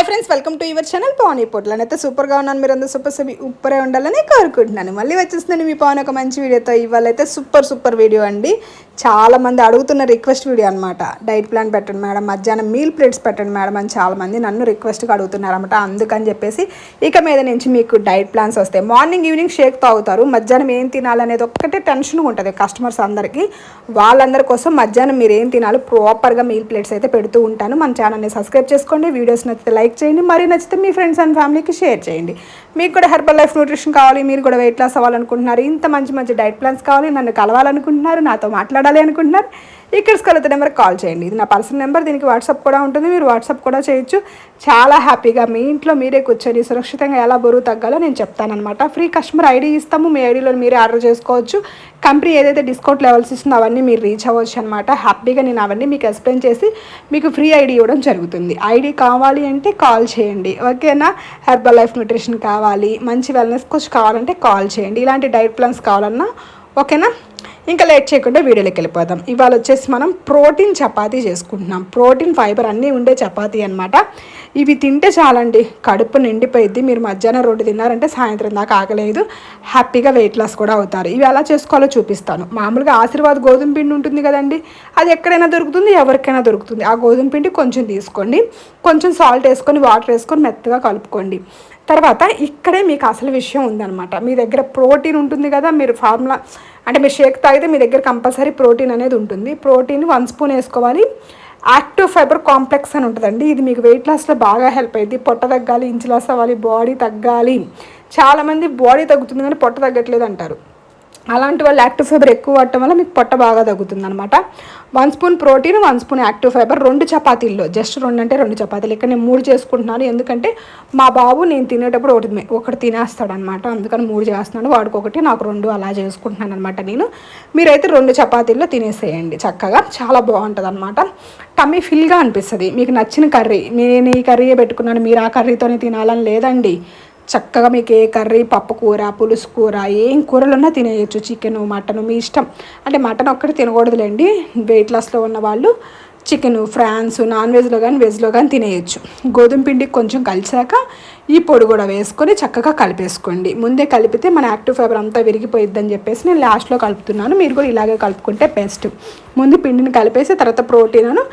Hi friends welcome to your channel Pavani Potla అయితే సూపర్గా ఉన్నాను మీరు అందరూ సూపర్ సూపర్ ఉప్పరే ఉండాలని కోరుకుంటున్నాను. మళ్ళీ వచ్చేస్తున్నాను మీ పవన్ ఒక మంచి వీడియోతో. ఇవాళైతే సూపర్ సూపర్ వీడియో అండి. చాలామంది అడుగుతున్న రిక్వెస్ట్ వీడియో అనమాట డైట్ ప్లాన్ పెట్టండి మేడం మధ్యాహ్నం మీల్ ప్లేట్స్ పెట్టండి మేడం అని చాలామంది నన్ను రిక్వెస్ట్గా అడుగుతున్నారు అనమాట అందుకని చెప్పేసి ఇక మీద నుంచి మీకు డైట్ ప్లాన్స్ వస్తాయి. మార్నింగ్ ఈవినింగ్ షేక్ తాగుతారు. మధ్యాహ్నం ఏం తినాలనేది ఒక్కటే టెన్షన్ ఉంటుంది కస్టమర్స్ అందరికీ. వాళ్ళందరి కోసం మధ్యాహ్నం మీరు ఏం తినాలి ప్రాపర్గా మీల్ ప్లేట్స్ అయితే పెడుతూ ఉంటాను. మన ఛానల్ని సబ్స్క్రైబ్ చేసుకోండి. వీడియోస్ నచ్చితే లైక్ చేయండి మరి నచ్చితే మీ ఫ్రెండ్స్ అండ్ ఫ్యామిలీకి షేర్ చేయండి. మీకు కూడా హెర్బల్ లైఫ్ న్యూట్రిషన్ కావాలి మీరు కూడా వెయిట్ లాస్ అవ్వాలనుకుంటున్నారు ఇంత మంచి మంచి డైట్ ప్లాన్స్ కావాలి నన్ను కలవాలనుకుంటున్నారు నాతో మాట్లాడాలి అనుకుంటున్నారు ఇక్కడ స్కలత నెంబర్కి కాల్ చేయండి. ఇది నా పర్సనల్ నెంబర్ దీనికి వాట్సాప్ కూడా ఉంటుంది మీరు వాట్సాప్ కూడా చేయొచ్చు. చాలా హ్యాపీగా మీ ఇంట్లో మీరే కూర్చొని సురక్షితంగా ఎలా బరువు తగ్గాలో నేను చెప్తానమాట ఫ్రీ కస్టమర్ ఐడి ఇస్తాము మీ ఐడిలో మీరే ఆర్డర్ చేసుకోవచ్చు. కంపెనీ ఏదైతే డిస్కౌంట్ లెవెల్స్ ఇస్తుందో అవన్నీ మీరు రీచ్ అవ్వచ్చు అనమాట హ్యాపీగా నేను అవన్నీ మీకు ఎక్స్ప్లెయిన్ చేసి మీకు ఫ్రీ ఐడి ఇవ్వడం జరుగుతుంది. ఐడి కావాలి అంటే కాల్ చేయండి. ఓకేనా? హెర్బల్ లైఫ్ న్యూట్రిషన్ కావాలి. మంచి వెల్నెస్ కోచ్ కావాలంటే కాల్ చేయండి. ఇలాంటి డైట్ ప్లాన్స్ కావాలన్నా ఓకేనా? ఇంకా లేట్ చేయకుండా వీడియోలోకి వెళ్ళిపోదాం. ఇవాళ వచ్చేసి మనం ప్రోటీన్ చపాతీ చేసుకుంటున్నాం. ప్రోటీన్ ఫైబర్ అన్నీ ఉండే చపాతీ అనమాట ఇవి తింటే చాలండి. కడుపు నిండిపోయింది మీరు మధ్యాహ్నం రోడ్డు తిన్నారంటే సాయంత్రం దాకా ఆగలేదు. హ్యాపీగా వెయిట్ లాస్ కూడా అవుతారు. ఇవి ఎలా చేసుకోవాలో చూపిస్తాను. మామూలుగా ఆశీర్వాద్ గోధుమ పిండి ఉంటుంది కదండి. అది ఎక్కడైనా దొరుకుతుంది ఎవరికైనా దొరుకుతుంది. ఆ గోధుమ పిండి కొంచెం తీసుకోండి. కొంచెం సాల్ట్ వేసుకొని వాటర్ వేసుకొని మెత్తగా కలుపుకోండి. తర్వాత ఇక్కడే మీకు అసలు విషయం ఉందన్నమాట. మీ దగ్గర ప్రోటీన్ ఉంటుంది కదా మీరు ఫార్ములా అంటే మీరు షేక్ తాగితే మీ దగ్గర కంపల్సరీ ప్రోటీన్ అనేది ఉంటుంది. ప్రోటీన్ వన్ స్పూన్ వేసుకోవాలి. యాక్టివ్ ఫైబర్ కాంప్లెక్స్ అని ఉంటుందండి. ఇది మీకు వెయిట్ లాస్లో బాగా హెల్ప్ అయ్యింది పొట్ట తగ్గాలి ఇంచు లాస్ అవ్వాలి బాడీ తగ్గాలి. చాలామంది బాడీ తగ్గుతుంది కానీ పొట్ట తగ్గట్లేదు అంటారు అలాంటి వాళ్ళు యాక్టివ్ ఫైబర్ ఎక్కువ వాడటం వల్ల మీకు పొట్ట బాగా తగ్గుతుంది అనమాట one spoon protein one spoon active fibre రెండు చపాతీల్లో జస్ట్ రెండు అంటే రెండు చపాతీలు. ఇక్కడ నేను మూడు చేసుకుంటున్నాను. ఎందుకంటే మా బాబు నేను తినేటప్పుడు ఒకటి ఒకటి తినేస్తాడు అనమాట అందుకని మూడు చేస్తున్నాడు. వాడికి ఒకటి నాకు రెండు అలా చేసుకుంటున్నాను అనమాట నేను. మీరైతే రెండు చపాతీల్లో తినేసేయండి చక్కగా. చాలా బాగుంటుంది అనమాట టమ్మీ ఫిల్గా అనిపిస్తుంది. మీకు నచ్చిన కర్రీ నేను ఈ కర్రీయే పెట్టుకున్నాను. మీరు ఆ కర్రీతోనే తినాలని లేదండి. చక్కగా మీకు ఏ కర్రీ పప్పు కూర పులుసు కూర ఏం కూరలున్నా తినేయచ్చు. చికెన్ మటన్ మీ ఇష్టం. అంటే మటన్ ఒక్కటి తినకూడదులేండి. వెయిట్ లాస్లో ఉన్న వాళ్ళు చికెన్ ఫ్రాన్స్ నాన్ వెజ్లో కానీ వెజ్లో కానీ తినేయచ్చు. గోధుమ పిండి కొంచెం కలిసాక ఈ పొడి కూడా వేసుకొని చక్కగా కలిపేసుకోండి. ముందే కలిపితే మన యాక్టివ్ ఫైబర్ అంతా విరిగిపోయిద్దని చెప్పేసి నేను లాస్ట్లో కలుపుతున్నాను. మీరు కూడా ఇలాగే కలుపుకుంటే బెస్ట్ ముందు పిండిని కలిపేసి తర్వాత ప్రోటీన్ను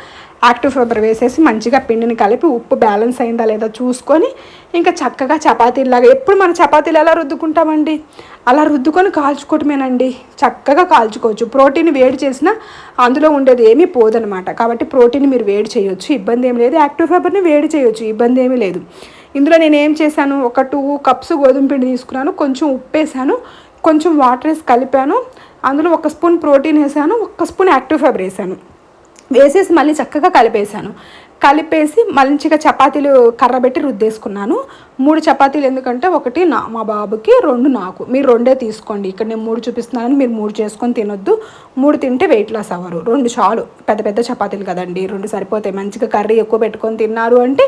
యాక్టివ్ ఫైబర్ వేసేసి మంచిగా పిండిని కలిపి ఉప్పు బ్యాలెన్స్ అయిందా లేదా చూసుకొని ఇంకా చక్కగా చపాతీలాగా ఎప్పుడు మన చపాతీలు ఎలా రుద్దుకుంటామండి? అలా రుద్దుకొని కాల్చుకోవటమేనండి. చక్కగా కాల్చుకోవచ్చు. ప్రోటీన్ వేడి చేసినా అందులో ఉండేది ఏమీ పోదనమాట. కాబట్టి ప్రోటీన్ మీరు వేడి చేయొచ్చు. ఇబ్బంది ఏమి లేదు. యాక్టివ్ ఫైబర్ని వేడి చేయొచ్చు. ఇబ్బంది ఏమీ లేదు. ఇందులో నేను ఏం చేశాను? ఒక టూ కప్స్ గోధుమ పిండి తీసుకున్నాను. కొంచెం ఉప్పు వేసాను కొంచెం వాటర్ వేసి కలిపాను. అందులో ఒక స్పూన్ ప్రోటీన్ వేసాను. ఒక స్పూన్ యాక్టివ్ ఫైబర్ వేసాను. వేసేసి మళ్ళీ చక్కగా కలిపేసాను కలిపేసి మంచిగా చపాతీలు కర్ర పెట్టి రుద్దేసుకున్నాను. మూడు చపాతీలు ఎందుకంటే ఒకటి నా మా బాబుకి రెండు నాకు. మీరు రెండే తీసుకోండి. ఇక్కడ నేను మూడు చూపిస్తున్నాను మీరు మూడు చేసుకొని తినొద్దు. మూడు తింటే వెయిట్ లాస్ అవ్వరు. రెండు చాలు. పెద్ద పెద్ద చపాతీలు కదండి. రెండు సరిపోతాయి. మంచిగా కర్రీ ఎక్కువ పెట్టుకొని తిన్నారు అంటే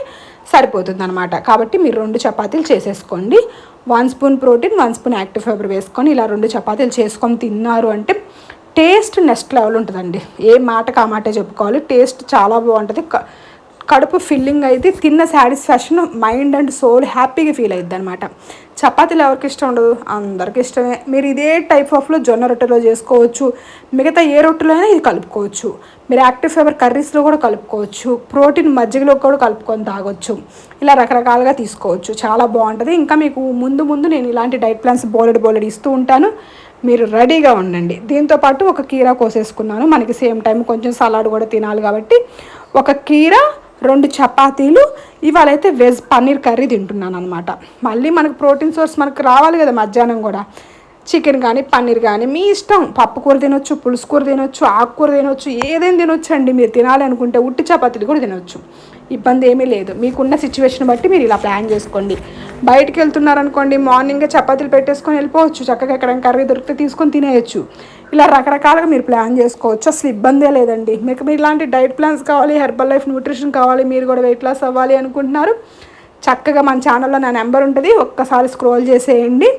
సరిపోతుంది అనమాట కాబట్టి మీరు రెండు చపాతీలు చేసేసుకోండి. One spoon protein one spoon active fibre వేసుకొని ఇలా రెండు చపాతీలు చేసుకొని తిన్నారు అంటే టేస్ట్ నెక్స్ట్ లెవెల్ ఉంటుందండి. ఏ మాటకు ఆ మాటే చెప్పుకోవాలి. టేస్ట్ చాలా బాగుంటుంది. కడుపు ఫిల్లింగ్ అయితే తిన్న సాటిస్ఫాక్షన్ మైండ్ అండ్ సోల్ హ్యాపీగా ఫీల్ అవుతుంది అనమాట చపాతీలు ఎవరికి ఇష్టం ఉండదు? అందరికి ఇష్టమే. మీరు ఇదే టైప్ ఆఫ్లో జొన్న రొట్టెలో చేసుకోవచ్చు. మిగతా ఏ రొట్టెలో అయినా ఇది కలుపుకోవచ్చు. మీరు యాక్టివ్ ఫైబర్ కర్రీస్లో కూడా కలుపుకోవచ్చు. ప్రోటీన్ మజ్జిగలో కూడా కలుపుకొని తాగొచ్చు. ఇలా రకరకాలుగా తీసుకోవచ్చు. చాలా బాగుంటుంది. ఇంకా మీకు ముందు ముందు నేను ఇలాంటి డైట్ ప్లాన్స్ బోలెడ్ బోలెడ్ ఇస్తూ ఉంటాను. మీరు రెడీగా ఉండండి. దీంతోపాటు ఒక కీర కోసేసుకున్నాను. మనకి సేమ్ టైం కొంచెం సలాడ్ కూడా తినాలి కాబట్టి. ఒక కీర రెండు చపాతీలు ఇవాళైతే వెజ్ పన్నీర్ కర్రీ తింటున్నాను అనమాట మళ్ళీ మనకు ప్రోటీన్ సోర్స్ మనకు రావాలి కదా మధ్యాహ్నం కూడా. చికెన్ కానీ పన్నీర్ కానీ మీ ఇష్టం. పప్పు కూర తినొచ్చు పులుసు కూర తినొచ్చు ఆకుకూర తినొచ్చు ఏదైనా తినొచ్చు అండి మీరు తినాలి అనుకుంటే ఉట్టి చపాతీలు కూడా తినొచ్చు. ఇబ్బంది ఏమీ లేదు. మీకున్న సిచ్యువేషన్ బట్టి మీరు ఇలా ప్లాన్ చేసుకోండి. బయటికి వెళ్తున్నారనుకోండి మార్నింగే చపాతీలు పెట్టేసుకొని వెళ్ళిపోవచ్చు. చక్కగా ఎక్కడైనా కర్రీ దొరికితే తీసుకొని తినేయచ్చు. ఇలా రకరకాలుగా మీరు ప్లాన్ చేసుకోవచ్చు. అసలు ఇబ్బందే లేదండి. మీకు మీరు ఇలాంటి డైట్ ప్లాన్స్ కావాలి హెర్బల్ లైఫ్ న్యూట్రిషన్ కావాలి మీరు కూడా వెయిట్ లాస్ అవ్వాలి అనుకుంటున్నారు. చక్కగా మన ఛానల్లో నా నెంబర్ ఉంటుంది. ఒక్కసారి స్క్రోల్ చేసేయండి.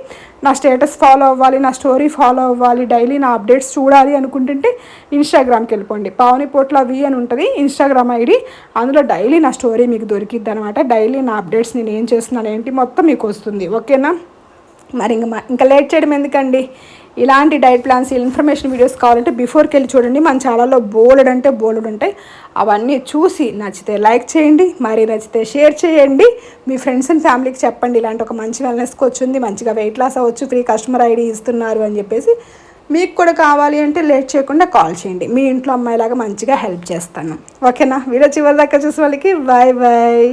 నా స్టేటస్ ఫాలో అవ్వాలి నా స్టోరీ ఫాలో అవ్వాలి డైలీ నా అప్డేట్స్ చూడాలి అనుకుంటుంటే ఇన్స్టాగ్రామ్కి వెళ్ళిపోండి. పావని పోట్ల వి అని ఉంటుంది ఇన్స్టాగ్రామ్ ఐడి. అందులో డైలీ నా స్టోరీ మీకు దొరికిద్ది అనమాట డైలీ నా అప్డేట్స్ నేను ఏం చేస్తున్నాను ఏంటి మొత్తం మీకు వస్తుంది. ఓకేనా? మరి ఇంకా ఇంకా లేట్ చేయడం ఎందుకండి? ఇలాంటి డైట్ ప్లాన్స్ ఇన్ఫర్మేషన్ వీడియోస్ కావాలంటే బిఫోర్కి వెళ్ళి చూడండి. మన ఛానల్లో బోలెడ్ అంటే బోలెడ్ ఉంటాయి. అవన్నీ చూసి నచ్చితే లైక్ చేయండి మరి నచ్చితే షేర్ చేయండి. మీ ఫ్రెండ్స్ అండ్ ఫ్యామిలీకి చెప్పండి ఇలాంటి ఒక మంచి వెల్నెస్కి వచ్చింది మంచిగా వెయిట్ లాస్ అవ్వచ్చు ఫ్రీ కస్టమర్ ఐడి ఇస్తున్నారు అని చెప్పేసి మీకు కూడా కావాలి అంటే లేట్ చేయకుండా కాల్ చేయండి. మీ ఇంట్లో అమ్మాయిలాగా మంచిగా హెల్ప్ చేస్తాను. ఓకేనా వీడియో చివరి దాకా చూసే వాళ్ళకి బాయ్ బాయ్